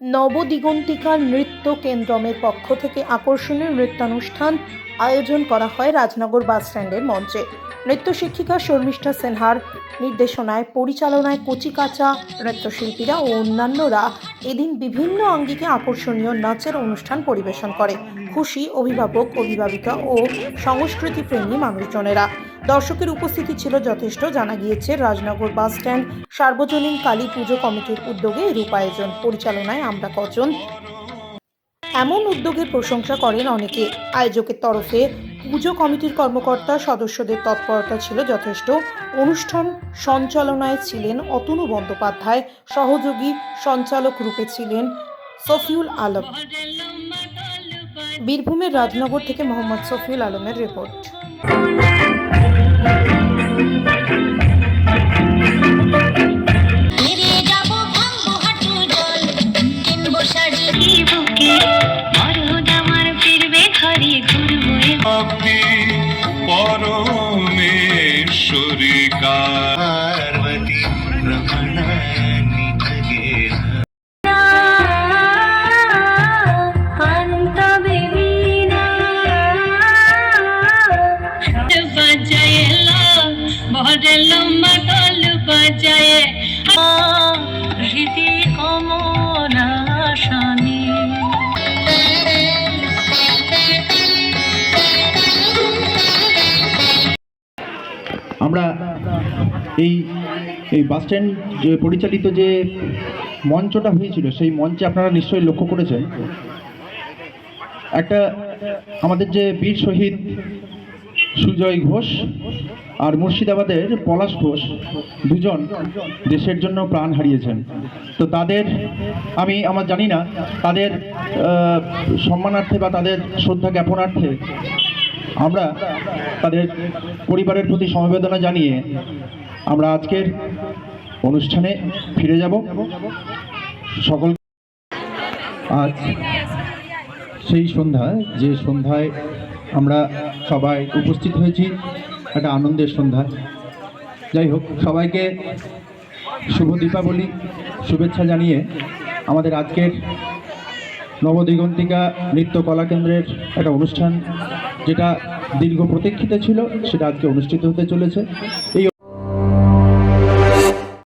নবদিগন্তিকা নৃত্য কেন্দ্রমের পক্ষ থেকে আকর্ষণীয় নৃত্যানুষ্ঠান আয়োজন করা হয় রাজনগর বাস স্ট্যান্ডের মঞ্চে। নৃত্য শিক্ষিকা শর্মিষ্ঠা সিনহার নির্দেশনায় পরিচালনায় কচিকাচা নৃত্যশিল্পীরা ও অন্যান্যরা এদিন বিভিন্ন আঙ্গিকে আকর্ষণীয় নাচের অনুষ্ঠান পরিবেশন করে। খুশি অভিভাবক, অভিভাবিকা ও সংস্কৃতিপ্রেমী মানুষজনেরা। দর্শকের উপস্থিতি ছিল যথেষ্ট, জানা গিয়েছে রাজনগর বাস স্ট্যান্ড সার্বজনীন কালী পুজো কমিটির উদ্যোগে এরূপ আয়োজন। পরিচালনায় আমরা কজন এমন উদ্যোগের প্রশংসা করেন অনেকে। আয়োজকের তরফে পুজো কমিটির কর্মকর্তা সদস্যদের তৎপরতা ছিল যথেষ্ট। অনুষ্ঠান সঞ্চালনায় ছিলেন অতনু বন্দ্যোপাধ্যায়, সহযোগী সঞ্চালক রূপে ছিলেন সফিউল আলম। বীরভূমের রাজনগর থেকে মোহাম্মদ সফিউল আলমের রিপোর্ট। ভক্তি পরমেশ্বরী আমরা এই এই বাস স্ট্যান্ড যে পরিচালিত যে মঞ্চটা হয়েছিল, সেই মঞ্চে আপনারা নিশ্চয়ই লক্ষ্য করেছেন। একটা আমাদের যে বীর শহীদ সুজয় ঘোষ আর মুর্শিদাবাদের পলাশ ঘোষ দুজন দেশের জন্য প্রাণ হারিয়েছেন। তো তাদের, আমি আমার জানি না, তাদের সম্মানার্থে বা তাদের শ্রদ্ধা জ্ঞাপনার্থে আমরা তাদের পরিবারের প্রতি সমবেদনা জানিয়ে আমরা আজকের অনুষ্ঠানে ফিরে যাব। সকল আজ সেই সন্ধ্যা, যে সন্ধ্যায় আমরা সবাই উপস্থিত হয়েছি, একটা আনন্দের সন্ধ্যা। যাই হোক, সবাইকে শুভ দীপাবলি, শুভেচ্ছা জানিয়ে আমাদের আজকের নবদিগন্তিকা নৃত্য কলা কেন্দ্রের একটা অনুষ্ঠান, যেটা দীর্ঘ প্রতীক্ষিত ছিল, সেটা আজকে অনুষ্ঠিত হতে চলেছে। এই